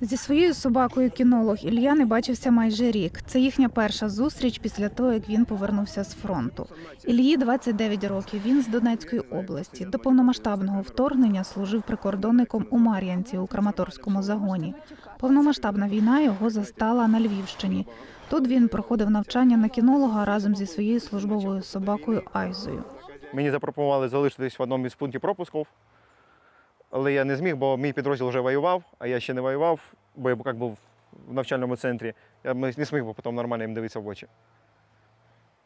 Зі своєю собакою кінолог Ілля не бачився майже рік. Це їхня перша зустріч після того, як він повернувся з фронту. Ільї 29 років. Він з Донецької області. До повномасштабного вторгнення служив прикордонником у Мар'янці у Краматорському загоні. Повномасштабна війна його застала на Львівщині. Тут він проходив навчання на кінолога разом зі своєю службовою собакою Айзою. Мені запропонували залишитись в одному із пунктів пропусків, але я не зміг, бо мій підрозділ вже воював, а я ще не воював, бо я як був в навчальному центрі. Я не зміг би потім нормально їм дивитися в очі.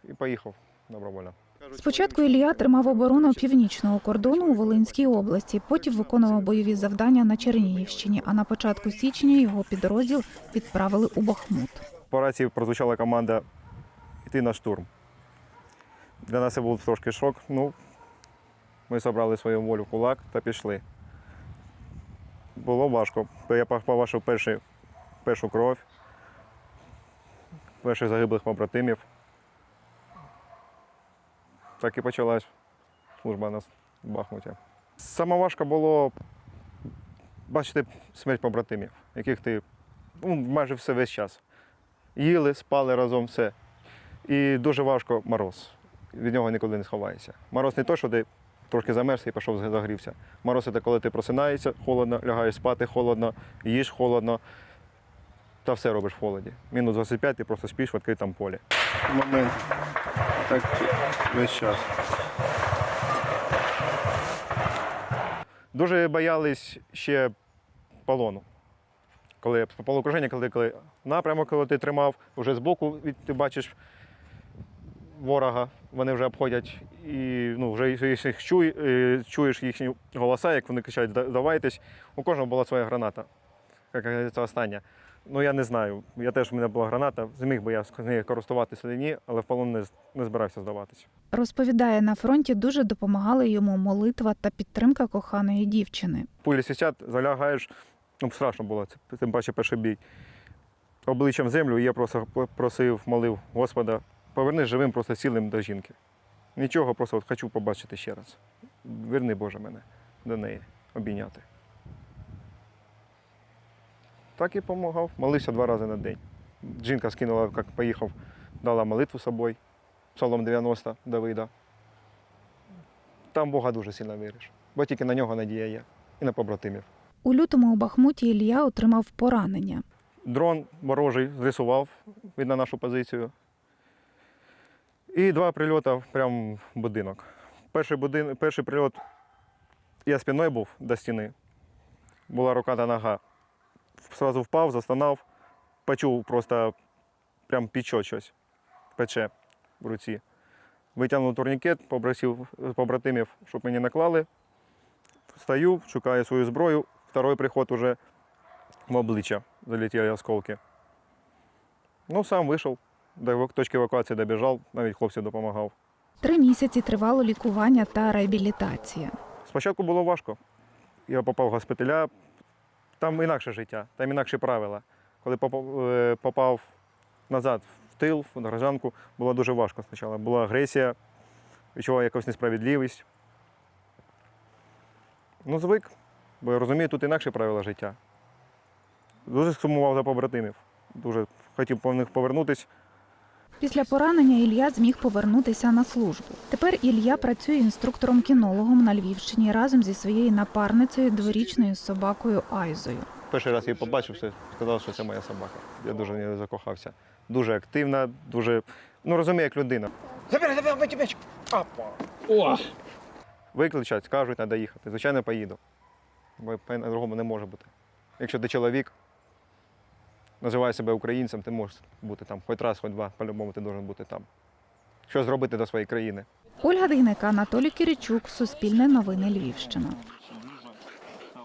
І поїхав добровольно. Спочатку Ілля тримав оборону північного кордону у Волинській області, потім виконував бойові завдання на Чернігівщині. А на початку січня його підрозділ відправили у Бахмут. По рації прозвучала команда йти на штурм. Для нас це був трошки шок. Ну, ми зібрали свою волю в кулак та пішли. Було важко. Я побачив перший, першу кров, перших загиблих побратимів. Так і почалась служба нас в Бахмуті. Саме важко було бачити смерть побратимів, яких ти ну, майже все весь час. Їли, спали разом все. І дуже важко мороз. Від нього ніколи не сховаєшся. Мороз не той, що ти трошки замерз і пішов загрівся. Мороз це коли ти просинаєшся, холодно, лягаєш спати, холодно, їш холодно, та все робиш в холоді. Мінус 25, ти просто спиш в відкритому полі. Момент. Так весь час. Дуже боялись ще полону. Коли полукруження, коли, коли напрямок, коли ти тримав, вже збоку ти бачиш ворога, вони вже обходять і ну, вже їх чуй, е, чуєш їхні голоса, як вони кричать «Да- давайтесь. У кожного була своя граната. Як це остання. Ну я не знаю. Я теж у мене була граната, зміг би я з нею користуватися ні, але в полон не, не збирався здаватися. Розповідає, на фронті дуже допомагали йому молитва та підтримка коханої дівчини. Пулі свистять, залягаєш. Ну, страшно було, це тим паче перший бій. Обличчям землю і я просто просив, молив Господа, поверни живим, просто цілим до жінки. Нічого, просто от хочу побачити ще раз. Верни Боже мене до неї обійняти. Так і допомагав. Молився два рази на день. Жінка скинула, як поїхав, дала молитву собою, Псалом 90 Давида. Там Бога дуже сильно віриш, бо тільки на нього надія є і на побратимів. У лютому у Бахмуті Ілля отримав поранення. Дрон ворожий зрисував від на нашу позицію. І два прильоти прямо в будинок. Перший, будин... Перший прильот я спиною був до стіни, була рука та нога. Сразу впав, застонав, почув просто прям пічо щось, пече в руці. Витягнув турнікет, попросив побратимів, щоб мені наклали. Стою, шукаю свою зброю. Второй приход уже в обличчя залетіли осколки. Ну, сам вийшов, до точки евакуації добіжав, навіть хлопців допомагав. Три місяці тривало лікування та реабілітація. Спочатку було важко. Я попав в госпіталя, там інакше життя, там інакші правила. Коли попав, е, попав назад в тил, в гражданку, було дуже важко спочатку. Була агресія, відчував якусь несправедливість. Ну, звик, бо я розумію, тут інакші правила життя. Дуже сумував за побратимів. Дуже хотів по них повернутися. Після поранення Ілля зміг повернутися на службу. Тепер Ілля працює інструктором-кінологом на Львівщині разом зі своєю напарницею дворічною собакою Айзою. Перший раз її побачив, сказав, що це моя собака. Я дуже в неї закохався. Дуже активна, дуже, ну розумію, як людина. Забери, забери, м'яч, м'яч. Апа. О! Викличуть, скажуть, треба їхати. Звичайно, поїду. Бо по-другому не може бути. Якщо ти чоловік, називає себе українцем, ти можеш бути там хоч раз, хоч два, по-любому ти повинен бути там. Що зробити до своєї країни? Ольга Дейника, Анатолій Киричук, Суспільне новини Львівщина.